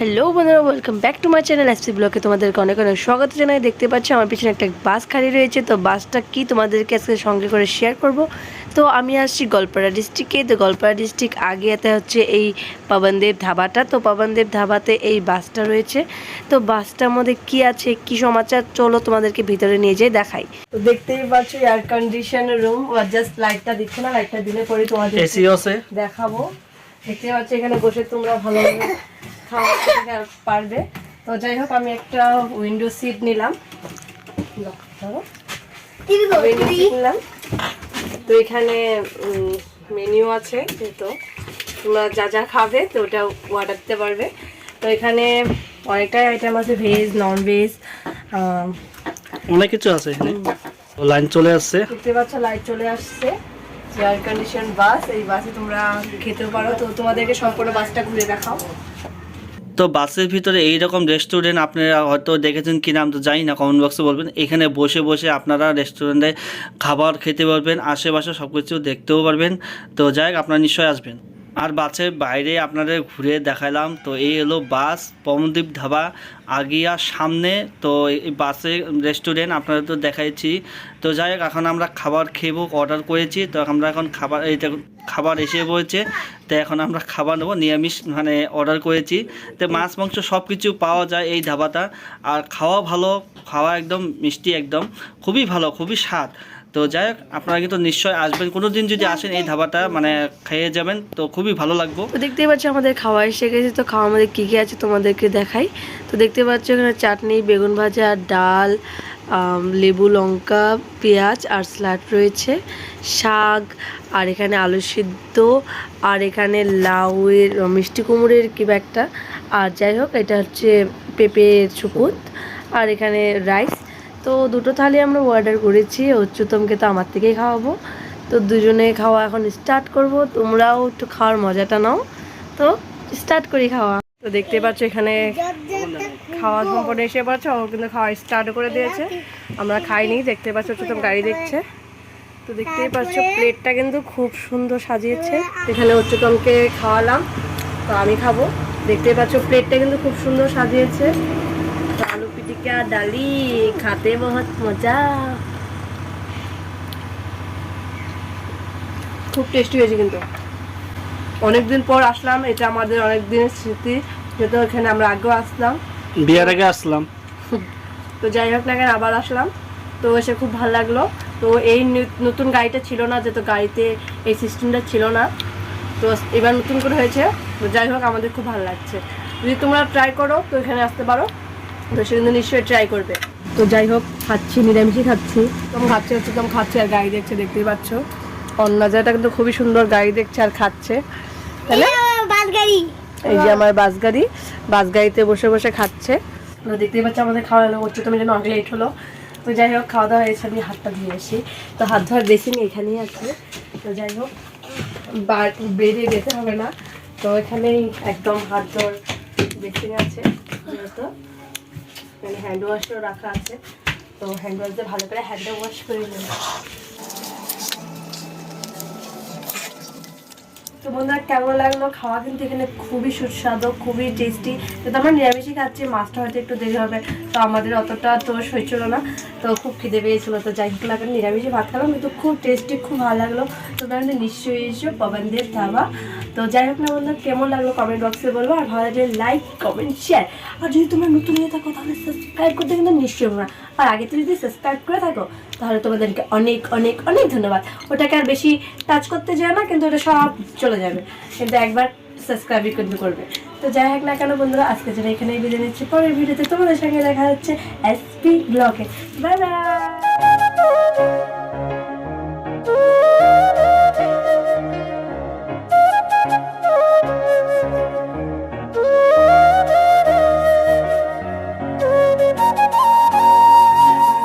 Hello বন্ধুরা welcome back to my channel SP ব্লকে তোমাদেরকে অনেক অনেক স্বাগত জানাই। দেখতে পাচ্ছ আমার পিছনে একটা বাস খালি রয়েছে তো বাসটা কি তোমাদেরকে আজকে সঙ্গে করে শেয়ার করব? তো আমি আসছি গলপাড়া ডিস্ট্রিক্টে তো গলপাড়া ডিস্ট্রিক্ট আগে এতে হচ্ছে এই পাবনদেব ধাবাটা তো পাবনদেব ধাবাতে এই বাসটা রয়েছে। তো বাসটার মধ্যে কি আছে কি সমাচার চলো তোমাদেরকে ভিতরে নিয়ে যাই দেখাই। তো দেখতেই পাচ্ছ এয়ার কন্ডিশন রুম জাস্ট লাইটটা দিচ্ছে না লাইটটা দিলে পরে তোমাদের এসি আছে। দেখাবো। দেখতে পাচ্ছি এখানে বসে তোমরা ভালোভাবে খাওয়া পারবে। তো যাই হোক আমি একটা উইন্ডো সিট নিলাম। উইন্ডো সিট নিলাম। তো এখানে মেনিউ আছে তো তোমরা যা যা খাবে তো ওটা অর্ডার দিতে পারবে। তো এখানে অনেকটাই আইটেম আছে ভেজ নন ভেজ অনেক কিছু আছে এখানে। লাইন চলে আসছে। দেখতে পাচ্ছ লাইট চলে আসছে। এয়ার কন্ডিশন বাস এই বাসে তোমরা খেতেও পারো। তো তোমাদেরকে সম্পূর্ণ বাসটা ঘুরে দেখাও। তো বাসের ভিতরে এই রকম রেস্টুরেন্ট আপনারা হয়তো দেখেছেন কি নাম তো জানি না কমেন্ট বক্সে বলবেন। এখানে বসে বসে আপনারা রেস্টুরেন্টে খাবার খেতে পারবেন, আশেপাশে সব কিছু দেখতেও পারবেন। তো যাই হোক, আপনারা নিশ্চয়ই আসবেন। আর বাসের বাইরে আপনাদের ঘুরে দেখালাম। তো এই হলো বাস পমদ্বীপ ধাবা আগিয়ার সামনে। তো এই বাসে রেস্টুরেন্ট আপনাদের তো দেখাইছি। তো যাই হোক এখন আমরা খাবার খেবো অর্ডার করেছি। তো আমরা এখন খাবার এই দেখুন, খাবার এসে পড়েছে। তো এখন আমরা খাবার নেব নিরামিষ মানে অর্ডার করেছি। তো মাছ মাংস সব কিছু পাওয়া যায় এই ধাবাটা। আর খাওয়া ভালো খাওয়া একদম মিষ্টি একদম। খুবই ভালো খুবই স্বাদ। তো যাই হোক আপনারা কিন্তু নিশ্চয়ই আসবেন। কোনো দিন যদি আসেন এই ধাবাটা মানে খেয়ে যাবেন তো খুবই ভালো লাগবে। তো দেখতেই পাচ্ছ আমাদের খাওয়া এসে গেছে তো খাওয়া আমাদের কী কী আছে তোমাদেরকে দেখাই। তো দেখতে পাচ্ছ এখানে চাটনি বেগুন ভাজা ডাল লেবু লঙ্কা পেঁয়াজ আর স্যালাড রয়েছে শাক আর এখানে আলু সিদ্ধ আর এখানে লাউয়ের মিষ্টি কুমড়ের কি একটা। আর যাই হোক এটা হচ্ছে পেঁপের সুপুত আর এখানে রাইস তো দুটো থালি আমরা অর্ডার করেছি। উচ্চতমকে তো আমার থেকেই খাওয়াবো। তো দুজনে খাওয়া এখন স্টার্ট করব। তোমরাও একটু খাওয়ার মজাটা নাও। তো স্টার্ট করি খাওয়া। তো দেখতে পাচ্ছ এখানে খাওয়া সম্পূর্ণ এসে পাচ্ছ ও কিন্তু খাওয়া স্টার্ট করে দিয়েছে। আমরা খাইনি। দেখতে পাচ্ছ উচ্চতম গাড়ি দেখছে। তো দেখতেই পাচ্ছ প্লেটটা কিন্তু খুব সুন্দর সাজিয়েছে। এখানে উচ্চতমকে খাওয়ালাম। তো আমি খাব। দেখতেই পাচ্ছ প্লেটটা কিন্তু খুব সুন্দর সাজিয়েছে। পিটিকা ডালি খাতে বহুত মজা। খুব টেস্টি হয়েছে কিন্তু। অনেকদিন পর আসলাম এটা আমাদের অনেক দিনের স্মৃতি। যেহেতু এখানে আমরা আগেও আসলাম। বিয়ার আগে আসলাম। তো যাই হোক না কেন আবার আসলাম। তো এসে খুব ভালো লাগল। তো এই নতুন গাড়িটা ছিল না যেহেতু গাড়িতে এই সিস্টেমটা ছিল না। তো এবার নতুন করে হয়েছে। তো যাই হোক আমাদের খুব ভালো লাগছে। যদি তোমরা ট্রাই করো তো এখানে আসতে পারো। তো সে কিন্তু নিশ্চয়ই ট্রাই করবে। তো যাই হোক খাচ্ছি নিরামিষই খাচ্ছি। তুমি খাচ্ছে হচ্ছে তুমি খাচ্ছে আর গাড়ি দেখছে দেখতেই পাচ্ছ। অন্নাজাটা কিন্তু খুবই সুন্দর গাড়ি দেখছে আর খাচ্ছে। গাড়ি এই যে আমার বাস গাড়ি বাস গাড়িতে বসে বসে খাচ্ছে। তো দেখতেই পাচ্ছি আমাদের খাওয়া হলো হচ্ছে তুমি যেন অনেক লেট হলো। তো যাই হোক খাওয়া দাওয়া হয়েছে আমি হাতটা ধুয়ে আসি। তো হাত ধোয়ার বেশি নেই এখানেই আছে। তো যাই হোক বার বেড়ে যেতে হবে না। তো এখানেই একদম হাত ধোয়ার বেসিন আছে। যেহেতু এখানে হ্যান্ড ওয়াশও রাখা আছে। তো হ্যান্ড ওয়াশ দিয়ে ভালো করে হ্যান্ড ওয়াশ করে নেব তো বন্ধুরা, কেমন লাগল? খাওয়া কিন্তু এখানে খুবই সুস্বাদু, খুবই টেস্টি যেহেতু আমরা নিরামিষই খাচ্ছি, মাছটা হয়তো একটু দেরি হবে। তো আমাদের অতটা তো হয়েছিল না। তো খুব খিদে পেয়েছিলো। তো যাই হোক নিরামিষই ভাত খেলাম। কিন্তু খুব টেস্টি খুব ভালো লাগল। তো তাহলে নিশ্চয়ই এসো পবনদের ধাবা। তো যাই হোক না বন্ধুরা কেমন লাগল কমেন্ট বক্সে বলব আর ভালো লাগলে লাইক কমেন্ট শেয়ার আর যদি তোমরা নতুন হয়ে থাকো, তাহলে সাবস্ক্রাইব করতে কিন্তু নিশ্চয়ই না। আর আগে থেকে যদি সাবস্ক্রাইব করে থাকো, তাহলে তোমাদেরকে অনেক অনেক অনেক ধন্যবাদ। ওটাকে আর বেশি টাচ করতে যায় না, কিন্তু ওটা সব চলে যাবে। কিন্তু একবার সাবস্ক্রাইবই কিন্তু করবে। তো যাই হোক না কেন বন্ধুরা আজকে যেটা এখানেই বিদায় নিচ্ছি। পরের ভিডিওতে তোমাদের সঙ্গে দেখা হচ্ছে এসপি ব্লগে বাই বাই